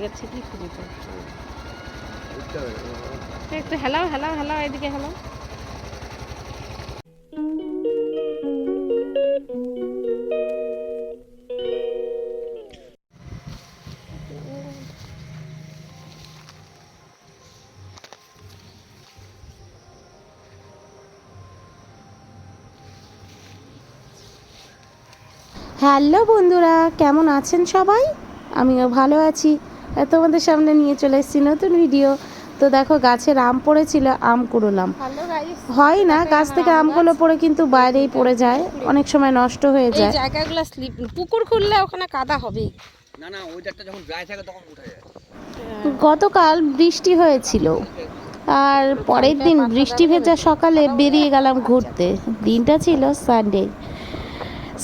জায়গা উঠতে হবে না। একটু হেলাও হেলাও হেলাও এদিকে হেলাও। হ্যালো বন্ধুরা কেমন আছেন সবাই? আমিও ভালো আছি। তোমাদের সামনে নিয়ে চলে এসেছি নতুন ভিডিও তো দেখো গাছের আম পড়েছিল আম কুড়োলাম। হয় না গাছ থেকে আমগুলো পড়ে কিন্তু বাইরেই পড়ে যায় অনেক সময় নষ্ট হয়ে যায়। জায়গাগুলো স্লিপ পুকুর খুললে ওখানে কাদা হবেই না না ওয়েদারটা যখন ড্রাই থাকে তখন উঠে যায়। গতকাল বৃষ্টি হয়েছিল আর পরের দিন বৃষ্টি ভেজা সকালে বেরিয়ে গেলাম ঘুরতে। দিনটা ছিল সানডে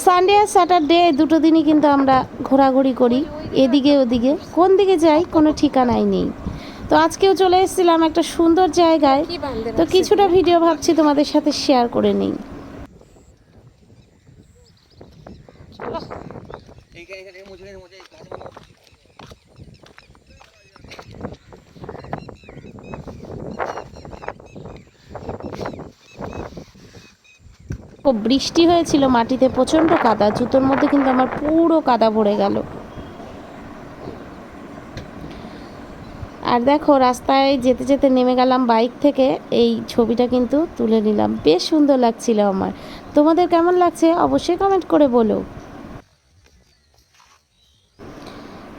সানডে আর স্যাটারডে দুটো দিনই কিন্তু আমরা ঘোরাঘুরি করি এদিকে ওদিকে। কোন দিকে যাই কোনো ঠিকানাই নেই। তো আজকেও চলে এসেছিলাম একটা সুন্দর জায়গায়। তো কিছুটা ভিডিও ভাবছি তোমাদের সাথে শেয়ার করে নিই। এই বৃষ্টি হয়েছিল মাটিতে, প্রচণ্ড কাদা, জুতোর মধ্যে কিন্তু আমার পুরো কাদা ভরে গেল। আর দেখো, রাস্তায় যেতে যেতে নেমে গেলাম বাইক থেকে, এই ছবিটা কিন্তু তুলে নিলাম। বেশ সুন্দর লাগছিল আমার। তোমাদের কেমন লাগছে অবশ্যই কমেন্ট করে বলো।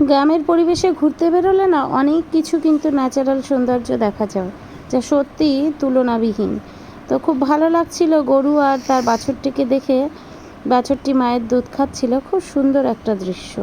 গ্রামের পরিবেশে ঘুরতে বেরোলে না অনেক কিছু কিন্তু ন্যাচারাল সৌন্দর্য দেখা যায়, যা সত্যি তুলনাবিহীন। তো খুব ভালো লাগছিল গরু আর তার বাছুরটিকে দেখে। বাছুরটি মায়ের দুধ খাচ্ছিল। খুব সুন্দর একটা দৃশ্য।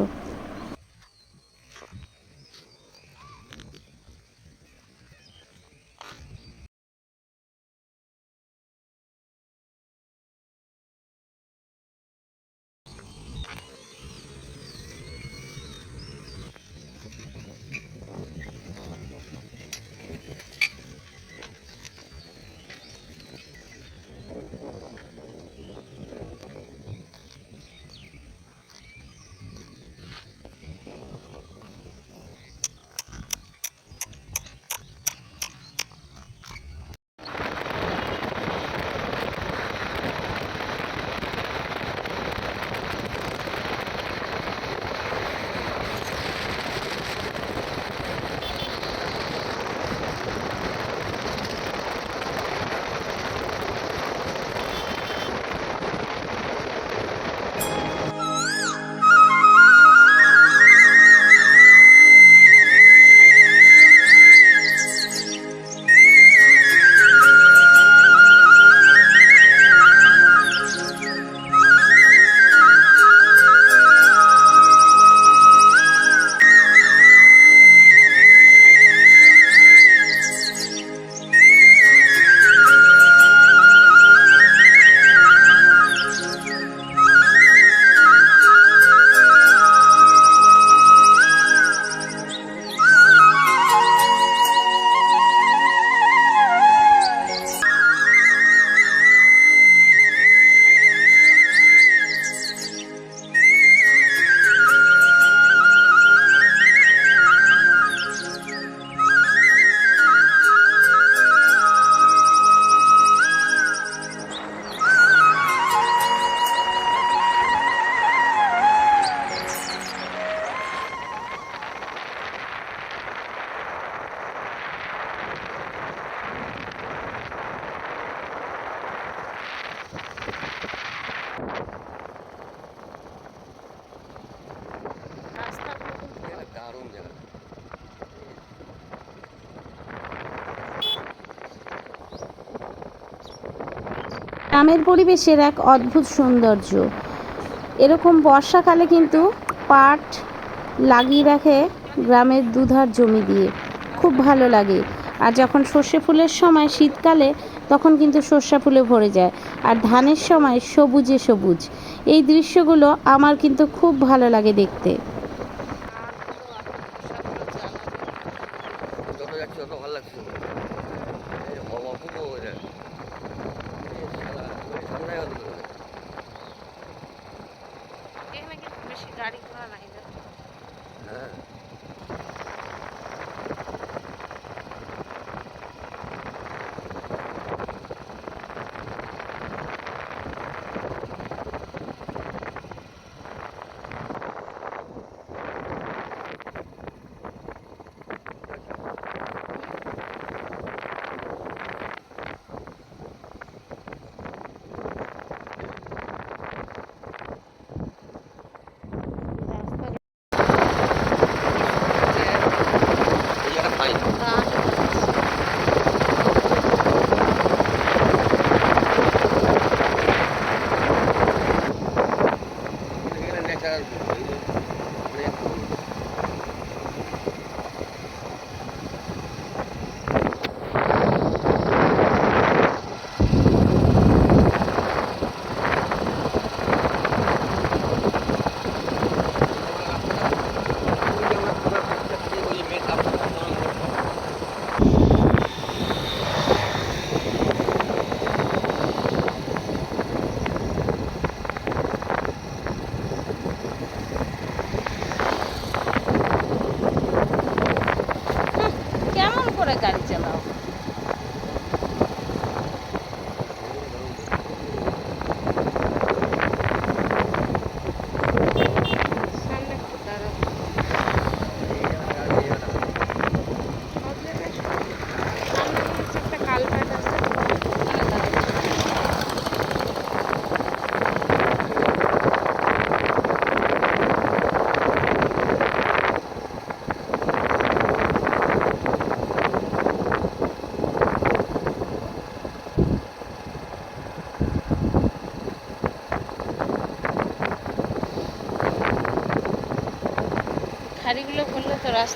গ্রামের পরিবেশের এক অদ্ভুত সৌন্দর্য। এরকম বর্ষাকালে কিন্তু পাট লাগিয়ে রাখে গ্রামের দুধার জমি দিয়ে। খুব ভালো লাগে। আর যখন সর্ষে ফুলের সময় শীতকালে, তখন কিন্তু সর্ষা ফুলে ভরে যায়। আর ধানের সময় সবুজে সবুজ। এই দৃশ্যগুলো আমার কিন্তু খুব ভালো লাগে দেখতে। ভালো লাগছে। செம்மையாக வந்துருக்கு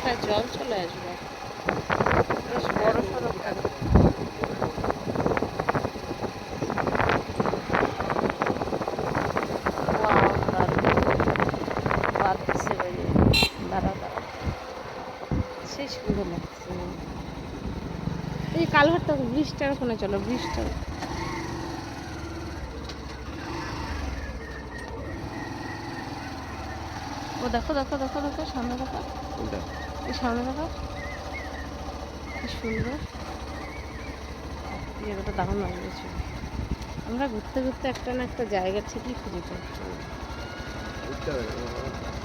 রাস্তায় জল চলে আসবে। বেশ বড় সড়ো দাঁড়াও। সেই সুন্দর লাগছে এই কালভারটা ব্রিজটার ওখানে চলো ব্রিজটা। ও দেখো দেখো দেখো দেখো সামনে দেখো। এই সামনে দেখো কি সুন্দর। জায়গাটা দারুণ লাগছে। আমরা ঘুরতে ঘুরতে একটা না একটা জায়গা ঠিকই খুঁজে পাচ্ছি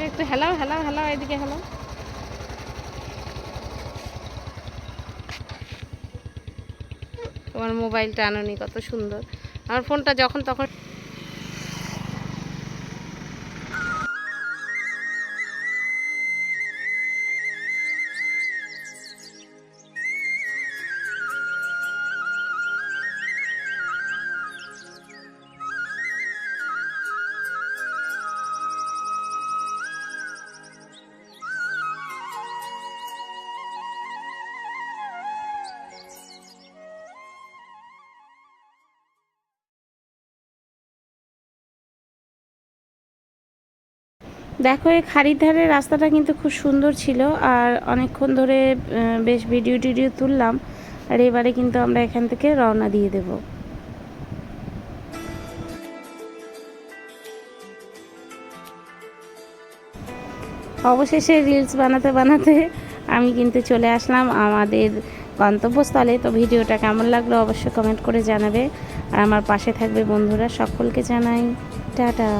একটু হেলাও হেলাও হেলাও এদিকে হেলাও। তোমার মোবাইলটা আনোনি কত সুন্দর। আমার ফোনটা যখন তখন দেখো, এই খাড়ির রাস্তাটা কিন্তু খুব সুন্দর ছিল আর অনেকক্ষণ ধরে বেশ ভিডিও টিডিও তুললাম আর এবারে কিন্তু আমরা এখান থেকে রওনা দিয়ে দেব। অবশেষে রিলস বানাতে বানাতে আমি কিন্তু চলে আসলাম আমাদের গন্তব্যস্থলে। তো ভিডিওটা কেমন লাগল অবশ্যই কমেন্ট করে জানাবে। আর আমার পাশে থাকবে বন্ধুরা, সকলকে জানাই, টাটা।